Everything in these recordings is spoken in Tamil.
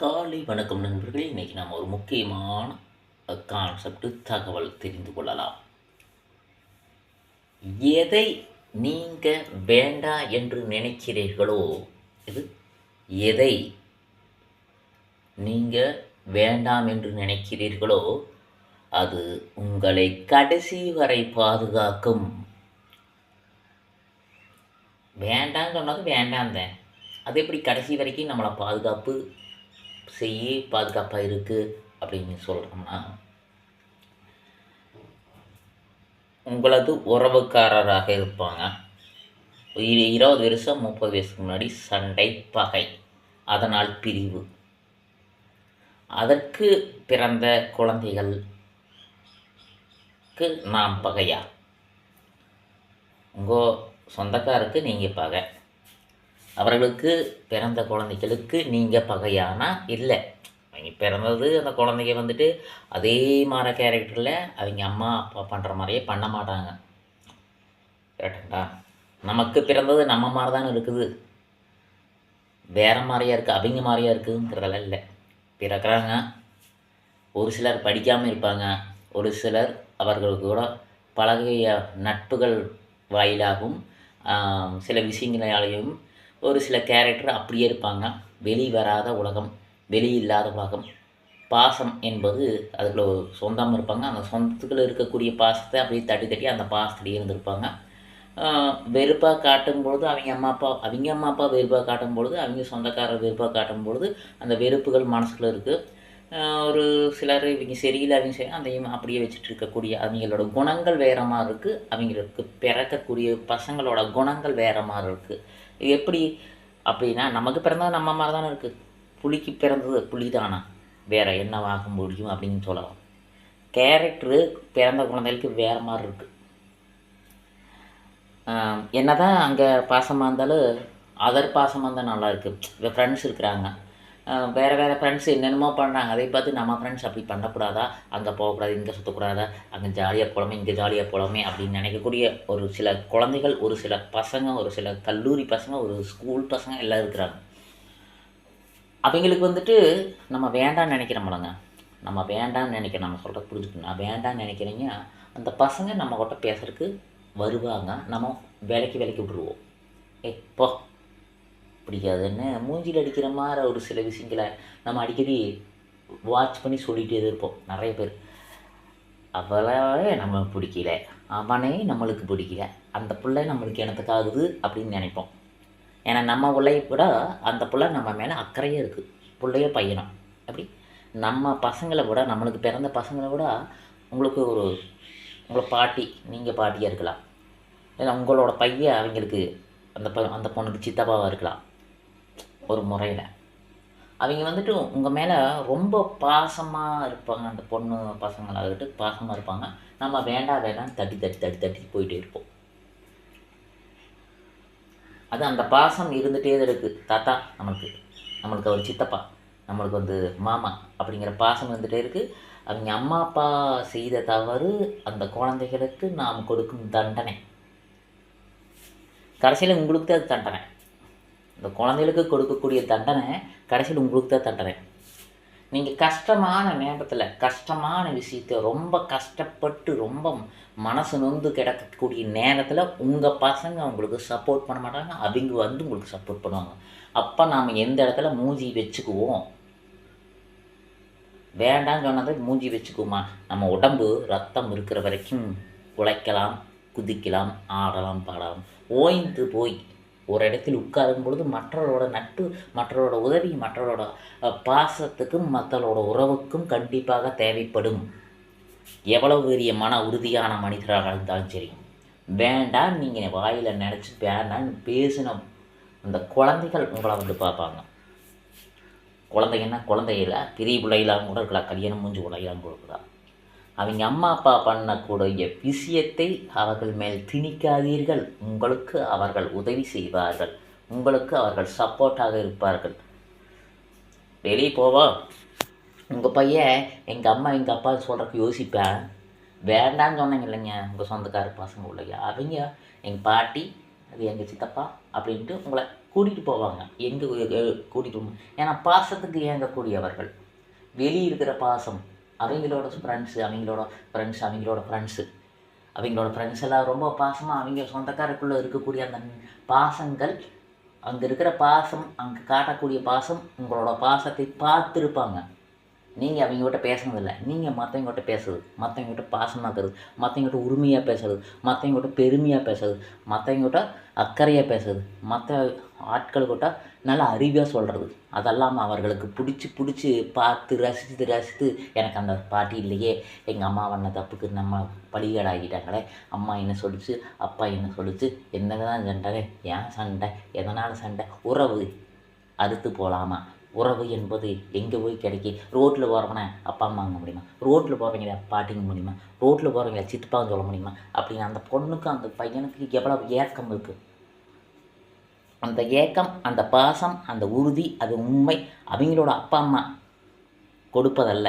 காலை வணக்கம் நண்பர்களே. இன்றைக்கி நாம் ஒரு முக்கியமான கான்செப்ட் தகவல் தெரிந்து கொள்ளலாம். எதை நீங்கள் வேண்டாம் என்று நினைக்கிறீர்களோ இது எதை நீங்கள் வேண்டாம் என்று நினைக்கிறீர்களோ அது உங்களை கடைசி வரை பாதுகாக்கும். வேண்டாம் சொன்னது வேண்டாம் தான் அது எப்படி கடைசி வரைக்கும் நம்மளை பாதுகாப்பு செய்ய பாதுகாப்பாக இருக்குது அப்படின்னு சொல்கிறோம்னா உங்களது உறவுக்காரராக இருப்பாங்க. இரு- இருபது வருஷம் முப்பது வயசுக்கு முன்னாடி சண்டை பகை அதனால் பிரிவு. அதற்கு பிறந்த குழந்தைகளுக்கு நாம் பகையா? உங்கள் சொந்தக்காருக்கு நீங்கள் பகை. அவர்களுக்கு பிறந்த குழந்தைகளுக்கு நீங்கள் பகையானா? இல்லை. அவங்க பிறந்தது அந்த குழந்தைங்க வந்துட்டு அதே மாதிரி கேரக்டரில் அவங்க அம்மா அப்பா பண்ணுற மாதிரியே பண்ண மாட்டாங்க. கரெக்டுங்களா நமக்கு பிறந்தது நம்ம மாதிரி தானே இருக்குது. வேற மாதிரியா இருக்குது அவங்க மாதிரியா இருக்குதுங்கிறதெல்லாம் இல்லை. பிறக்கிறாங்க. ஒரு சிலர் படிக்காமல் இருப்பாங்க. ஒரு சிலர் அவர்கள் கூட பழகிய நட்புகள் வாயிலாகவும் சில விஷயங்களாலேயும் ஒரு சில கேரக்டர் அப்படியே இருப்பாங்க. வெளி வராத உலகம் வெளியில்லாத உலகம். பாசம் என்பது அதுக்குள்ள ஒரு சொந்தம் இருப்பாங்க. அந்த சொந்தத்துக்குள்ள இருக்கக்கூடிய பாசத்தை அப்படியே தட்டி தட்டி அந்த பாசத்துலேயே இருந்திருப்பாங்க. வெறுப்பாக காட்டும் பொழுது அவங்க அம்மா அப்பா அவங்க அம்மா அப்பா வெறுப்பாக காட்டும் பொழுது அவங்க சொந்தக்காரர் வெறுப்பாக காட்டும் பொழுது அந்த வெறுப்புகள் மனசுக்குள்ள இருக்குது ஒரு சிலர் இவங்க சரியில்லை அவங்க சரி அந்த அப்படியே வச்சுட்டு இருக்கக்கூடிய அவங்களோட குணங்கள் வேறு மாதிரி இருக்குது அவங்களுக்கு பிறக்கக்கூடிய பசங்களோட குணங்கள் வேறு மாதிரி இருக்குது இது எப்படி? அப்படின்னா நமக்கு பிறந்தது நம்ம மாதிரி தானே இருக்குது புலிக்கு பிறந்தது புளி தானா வேறு என்னவாக முடியும் அப்படின்னு சொல்லலாம். கேரக்டரு பிறந்த குழந்தைகளுக்கு வேறு மாதிரி இருக்குது என்னதான் அங்கே பாசமாக இருந்தாலும் அதர் பாசமாக இருந்தால் நல்லா இருக்குது ஃப்ரெண்ட்ஸ் இருக்கிறாங்க. வேற வேறு ஃப்ரெண்ட்ஸ் என்னென்னமோ பண்ணுறாங்க அதை பார்த்து நம்ம ஃப்ரெண்ட்ஸ் அப்படி பண்ணக்கூடாதா? அங்கே போகக்கூடாது இங்கே சுற்றக்கூடாதா அங்கே ஜாலியாக போகலாமே இங்கே ஜாலியாக போகலாமே அப்படின்னு நினைக்கக்கூடிய ஒரு சில குழந்தைகள் ஒரு சில பசங்க ஒரு சில கல்லூரி பசங்க ஒரு ஸ்கூல் பசங்க எல்லாம் இருக்கிறாங்க. அவங்களுக்கு வந்துட்டு நம்ம வேண்டாம்னு நினைக்கிறோம்லங்க. நம்ம வேண்டாம்னு நினைக்கிறோம். நம்ம சொல்கிறது புரிஞ்சுக்கணும். நான் வேண்டாம்னு நினைக்கிறீங்க. அந்த பசங்க நம்ம கிட்ட பேசுறதுக்கு வருவாங்க. நம்ம வேலைக்கு வேலைக்கு விட்டுருவோம். ஏ போ. பிடிக்காதுன்னு மூஞ்சியில் அடிக்கிற மாதிரி ஒரு சில விஷயங்களை நம்ம அடிக்கடி வாட்ச் பண்ணி சொல்லிகிட்டே இருப்போம் நிறைய பேர். அவளே நம்ம பிடிக்கல அவனே நம்மளுக்கு பிடிக்கல அந்த பிள்ளை நம்மளுக்கு எனத்துக்காகுது அப்படின்னு நினைப்போம். ஏன்னா நம்ம பிள்ளைய கூட அந்த பிள்ளை நம்ம மேலே அக்கறையே இருக்குது பிள்ளைய பையனும் அப்படி? நம்ம பசங்களை விட நம்மளுக்கு பிறந்த பசங்களை விட உங்களுக்கு ஒரு உங்களை பாட்டி நீங்கள் பாட்டியாக இருக்கலாம். இல்லை உங்களோட பையன் அவங்களுக்கு அந்த ப அந்த பொண்ணுக்கு சித்தப்பாவாக இருக்கலாம். ஒரு முறையில். அவங்க வந்துட்டு உங்கள் மேலே ரொம்ப பாசமாக இருப்பாங்க. அந்த பொண்ணு பசங்களாகிட்டு பாசமாக இருப்பாங்க. நம்ம வேண்டாம் வேண்டாம்னு தட்டி தட்டி தட்டி தட்டி போயிட்டே இருப்போம். அது அந்த பாசம் இருந்துகிட்டே தான் இருக்குது தாத்தா நம்மளுக்கு நம்மளுக்கு அவர் சித்தப்பா நம்மளுக்கு வந்து மாமா அப்படிங்கிற பாசம் இருந்துகிட்டே இருக்குது அவங்க அம்மா அப்பா செய்த தவறு அந்த குழந்தைகளுக்கு நாம் கொடுக்கும் தண்டனை. கடைசியில் உங்களுக்கு தான் அது தண்டனை. இந்த குழந்தைகளுக்கு கொடுக்கக்கூடிய தண்டனை கடைசியில் உங்களுக்கு தான் தண்டனை. நீங்கள் கஷ்டமான நேரத்தில் கஷ்டமான விஷயத்த ரொம்ப கஷ்டப்பட்டு ரொம்ப மனசு நொந்து கிடக்கக்கூடிய நேரத்தில் உங்கள் பசங்க உங்களுக்கு சப்போர்ட் பண்ண மாட்டாங்க. அவங்க வந்து உங்களுக்கு சப்போர்ட் பண்ணுவாங்க. அப்போ நாம் எந்த இடத்துல மூஞ்சி வச்சுக்குவோம்? வேண்டாம்னு சொன்னதை மூஞ்சி வச்சுக்குவோமா? நம்ம உடம்பு ரத்தம் இருக்கிற வரைக்கும் உழைக்கலாம் குதிக்கலாம் ஆடலாம் பாடலாம். ஓய்ந்து போய் ஒரு இடத்தில் உட்காரும் பொழுது மற்றவரோட நட்பு மற்றவரோட உதவி மற்றவரோட பாசத்துக்கும் மற்றவரோட உறவுக்கும் கண்டிப்பாக தேவைப்படும். எவ்வளவு பெரிய மன உறுதியான மனிதராக இருந்தாலும் சரி. வேண்டாம் நீங்கள் வாயில் நினச்சி வேண்டான்னு பேசின அந்த குழந்தைகள் உங்களை வந்து பார்ப்பாங்க. குழந்தைங்கன்னா குழந்தைகள பெரிய பிள்ளைகளாகவும் கூட இருக்கலாம் கல்யாணம் முடிஞ்சு பிள்ளைகளாகவும் கூட இருக்கலாம். அவங்க அம்மா அப்பா பண்ணக்கூடிய விஷயத்தை அவர்கள் மேல் திணிக்காதீர்கள். உங்களுக்கு அவர்கள் உதவி செய்வார்கள். உங்களுக்கு அவர்கள் சப்போர்ட்டாக இருப்பார்கள். வெளியே போவோம் உங்கள் பையன் எங்கள் அம்மா எங்கள் அப்பா சொல்கிறக்கு யோசிப்பேன். வேண்டான்னு சொன்னீங்க இல்லைங்க உங்கள் சொந்தக்கார பசங்க உள்ளையா அவங்க எங்கள் பாட்டி அது எங்கள் சித்தப்பா அப்படின்ட்டு உங்களை கூட்டிகிட்டு போவாங்க. எங்கே கூட்டிகிட்டு போவாங்க ஏன்னா பாசத்துக்கு இயங்கக்கூடியவர்கள். வெளியே இருக்கிற பாசம். அவங்களோட ஃப்ரெண்ட்ஸு அவங்களோட ஃப்ரெண்ட்ஸ் அவங்களோட ஃப்ரெண்ட்ஸு அவங்களோட ஃப்ரெண்ட்ஸ் எல்லாம் ரொம்ப பாசமாக அவங்க சொந்தக்காரருக்குள்ளே இருக்கக்கூடிய அந்த பாசங்கள் அங்கே இருக்கிற பாசம் அங்கே காட்டக்கூடிய பாசம் உங்களோட பாசத்தை பார்த்துருப்பாங்க. நீங்கள் அவங்ககிட்ட பேசுனதில்ல. நீங்கள் மற்றவங்ககிட்ட பேசுறது. மற்றவங்ககிட்ட பாசமாக தருது மற்றவங்ககிட்ட உரிமையாக பேசுறது. மற்றவங்ககிட்ட பெருமையாக பேசுறது. மற்றவங்ககிட்ட அக்கறையாக பேசுறது. மற்ற ஆட்கள்கிட்ட நல்ல அறிவாக சொல்கிறது அதெல்லாம் அவர்களுக்கு பிடிச்சி பிடிச்சி பார்த்து ரசித்து ரசித்து எனக்கு அந்த பாட்டி இல்லையே. எங்கள் அம்மா பண்ண தப்புக்கு நம்ம பலிகேடாகிட்டாங்களே அம்மா என்ன சொல்லிச்சு? அப்பா என்ன சொல்லிச்சு? என்னங்க தான் சண்டை. ஏன் சண்டை? எதனால் சண்டை? உறவு. அறுத்து போகலாமா உறவு என்பது எங்கே போய் கிடைக்கி? ரோட்டில் போகிறவனே அப்பா அம்மாங்க முடியுமா? ரோட்டில் போகிறவங்கள பாட்டிங்க முடியுமா? ரோட்டில் போகிறவங்கள சித்தப்பாங்க சொல்ல முடியுமா? அப்படின்னு அந்த பொண்ணுக்கும் அந்த பையனுக்கு எவ்வளோ ஏக்கம் இருக்குது அந்த ஏக்கம் அந்த பாசம் அந்த உறுதி அது உண்மை. அவங்களோட அப்பா அம்மா கொடுப்பதல்ல.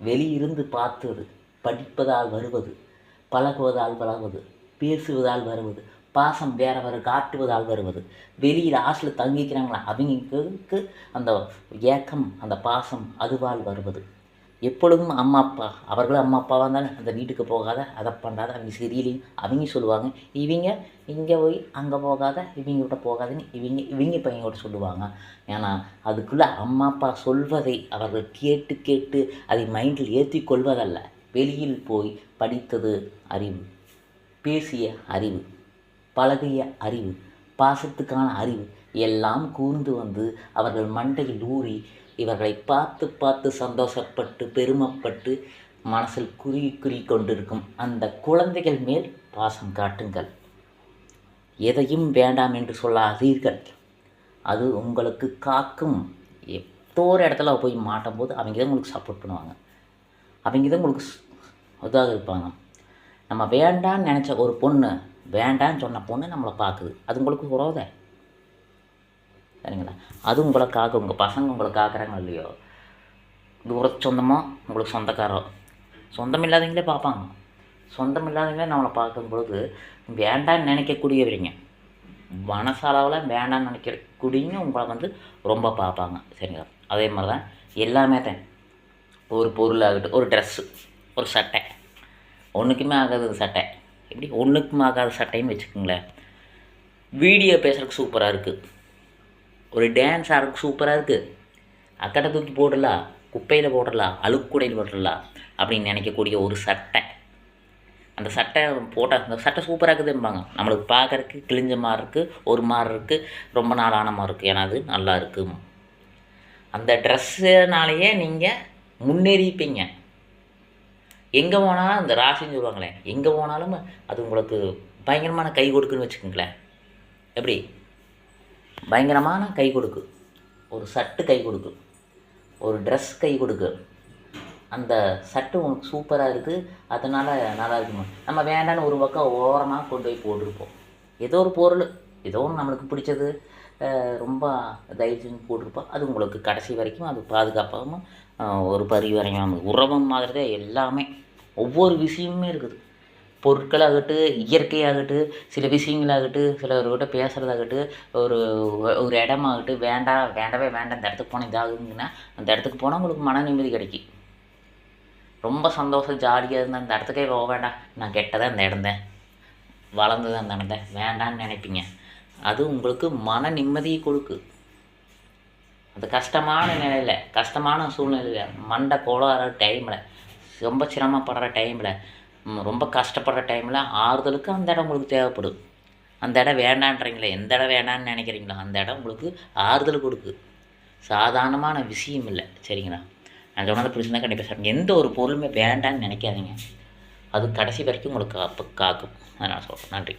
வெளியிருந்து பார்த்தது படிப்பதால் வருவது பழகுவதால் பழகுவது பேசுவதால் வருவது பாசம் வேறவர் காட்டுவதால் வருவது. வெளியில் ஹாஸ்டலில் தங்கிக்கிறாங்களா? அவங்களுக்கு அந்த ஏக்கம் அந்த பாசம் அதுவால் வருவது. எப்பொழுதும் அம்மா அப்பா அவர்களும் அம்மா அப்பாவாக இருந்தாலும் அந்த வீட்டுக்கு போகாத அதை பண்ணாத அவங்க சீரியலையும் அவங்க சொல்லுவாங்க. இவங்க இங்கே போய் அங்கே போகாத இவங்க விட்ட போகாதுன்னு இவங்க இவங்க பையன் சொல்லுவாங்க. ஏன்னா அதுக்குள்ளே அம்மா அப்பா சொல்வதை அவர்கள் கேட்டு கேட்டு அதை மைண்டில் ஏற்றி கொள்வதல்ல. வெளியில் போய் படித்தது அறிவு பேசிய அறிவு. பழகிய அறிவு பாசத்துக்கான அறிவு எல்லாம் கூர்ந்து வந்து அவர்கள் மண்டையில் ஊறி இவர்களை பார்த்து பார்த்து சந்தோஷப்பட்டு பெருமைப்பட்டு மனசில் குறி குறி கொண்டிருக்கும் அந்த குழந்தைகள் மேல் பாசம் காட்டுங்கள். எதையும் வேண்டாம் என்று சொல்லாதீர்கள். அது உங்களுக்கு காக்கும். எத்தோ ஒரு இடத்துல போய் மாட்டும் போது அவங்க தான் உங்களுக்கு சப்போர்ட் பண்ணுவாங்க. அவங்க தான் உங்களுக்கு இதாக இருப்பாங்க. நம்ம வேண்டான்னு நினச்ச ஒரு பொண்ணு வேண்டான்னு சொன்ன பொண்ணு நம்மளை பார்க்குது அது உங்களுக்கு உறவுத சரிங்களா? அது உங்களை காக்க உங்கள் பசங்க உங்களை காக்குறாங்க இல்லையோ? தூர சொந்தமாக உங்களுக்கு சொந்தக்காரோ சொந்தம் இல்லாதவங்களே பார்ப்பாங்க. சொந்தம் இல்லாதவங்களே நம்மளை பார்க்கும் பொழுது வேண்டான்னு நினைக்கக்கூடியவரிங்க. மனசளவில் வேண்டான்னு நினைக்கக்கூடியவங்க உங்களை வந்து ரொம்ப பார்ப்பாங்க. சரிங்களா? அதே மாதிரி தான் எல்லாமே தான். ஒரு பொருளாகட்டும் ஒரு ட்ரெஸ்ஸு ஒரு சட்டை. ஒன்றுக்குமே ஆகாது சட்டை. எப்படி ஒன்றுக்கும் ஆகாத சட்டைன்னு வச்சுக்கோங்களேன். வீடியோ பேசுகிறதுக்கு சூப்பராக இருக்குது ஒரு டான்ஸ் ஆடுறதுக்கு சூப்பராக இருக்குது அக்கட்டை தூக்கி போடலாம் குப்பையில் போடலாம் அழுக்குடையில் போடலாம் அப்படின்னு நினைக்கக்கூடிய ஒரு சட்டை. அந்த சட்டை போட்டால் அந்த சட்டை சூப்பராக இருக்குதும்பாங்க. நம்மளுக்கு பார்க்குறக்கு கிழிஞ்ச மாதிரி இருக்குது ஒரு மாதிரி இருக்குது ரொம்ப நாளான மாதிரி இருக்குது ஏன்னா அது நல்லா இருக்குது அந்த ட்ரெஸ்ஸுனாலேயே நீங்கள் முன்னேறிப்பீங்க. எங்கே போனாலும் அந்த ராசின்னு சொல்லுவாங்களே எங்கே போனாலும் அது உங்களுக்கு பயங்கரமான கை கொடுக்குன்னு வச்சுக்கோங்களேன். எப்படி? பயங்கரமான கை கொடுக்கு. ஒரு சட்டு கை கொடுக்கு. ஒரு ட்ரெஸ் கை கொடுக்கு. அந்த சட்டு உனக்கு சூப்பராக இருக்குது அதனால் நல்லா இருக்குமா நம்ம வேண்டான்னு ஒரு பக்கம் ஓரமாக கொண்டு போய் போட்டிருப்போம். ஏதோ ஒரு பொருள். ஏதோ ஒன்று நம்மளுக்கு பிடிச்சது. ரொம்ப தயவு போட்டிருப்பா அது உங்களுக்கு கடைசி வரைக்கும் அது பாதுகாப்பாகவும் ஒரு பரிவரையும் உறவம் மாதிரி தான் எல்லாமே ஒவ்வொரு விஷயமுமே இருக்குது. பொருட்களாகட்டும் இயற்கையாகட்டும் சில விஷயங்களாகட்டும் சிலவர்கிட்ட பேசுகிறதாகட்டும் ஒரு ஒரு இடமாகட்டும் வேண்டாம் வேண்டவே வேண்டாம் இந்த இடத்துக்கு போனால் இதாகுங்கன்னா அந்த இடத்துக்கு போனால் உங்களுக்கு மன நிம்மதி கிடைக்கும். ரொம்ப சந்தோஷம் ஜாலியாக இருந்தால் அந்த இடத்துக்கே போக வேண்டாம். நான் கெட்டதான் இந்த இடந்தேன். வளர்ந்து தான் நடந்தேன் வேண்டான்னு நினைப்பீங்க. அது உங்களுக்கு மன நிம்மதியை கொடுக்கு. அந்த கஷ்டமான நிலையில் கஷ்டமான சூழ்நிலையில் மண்டை கோளாறு டைமில் ரொம்ப சிரமப்படுற டைமில் ரொம்ப கஷ்டப்படுற டைமில் ஆறுதலுக்கு அந்த இடம் உங்களுக்கு தேவைப்படும் அந்த இடம் வேண்டான்றீங்களே எந்த இடம் வேண்டான்னு நினைக்கிறீங்களோ அந்த இடம் உங்களுக்கு ஆறுதல் கொடுக்கு. சாதாரணமான விஷயம் இல்லை சரிங்களா? நான் சொன்னதை பிடிச்சிருந்தா கண்டிப்பாக சார். எந்த ஒரு பொருளுமே வேண்டான்னு நினைக்காதீங்க. அது கடைசி வரைக்கும் உங்களுக்கு காப்பு காக்கும். அதை நான் சொல்கிறேன் நன்றி.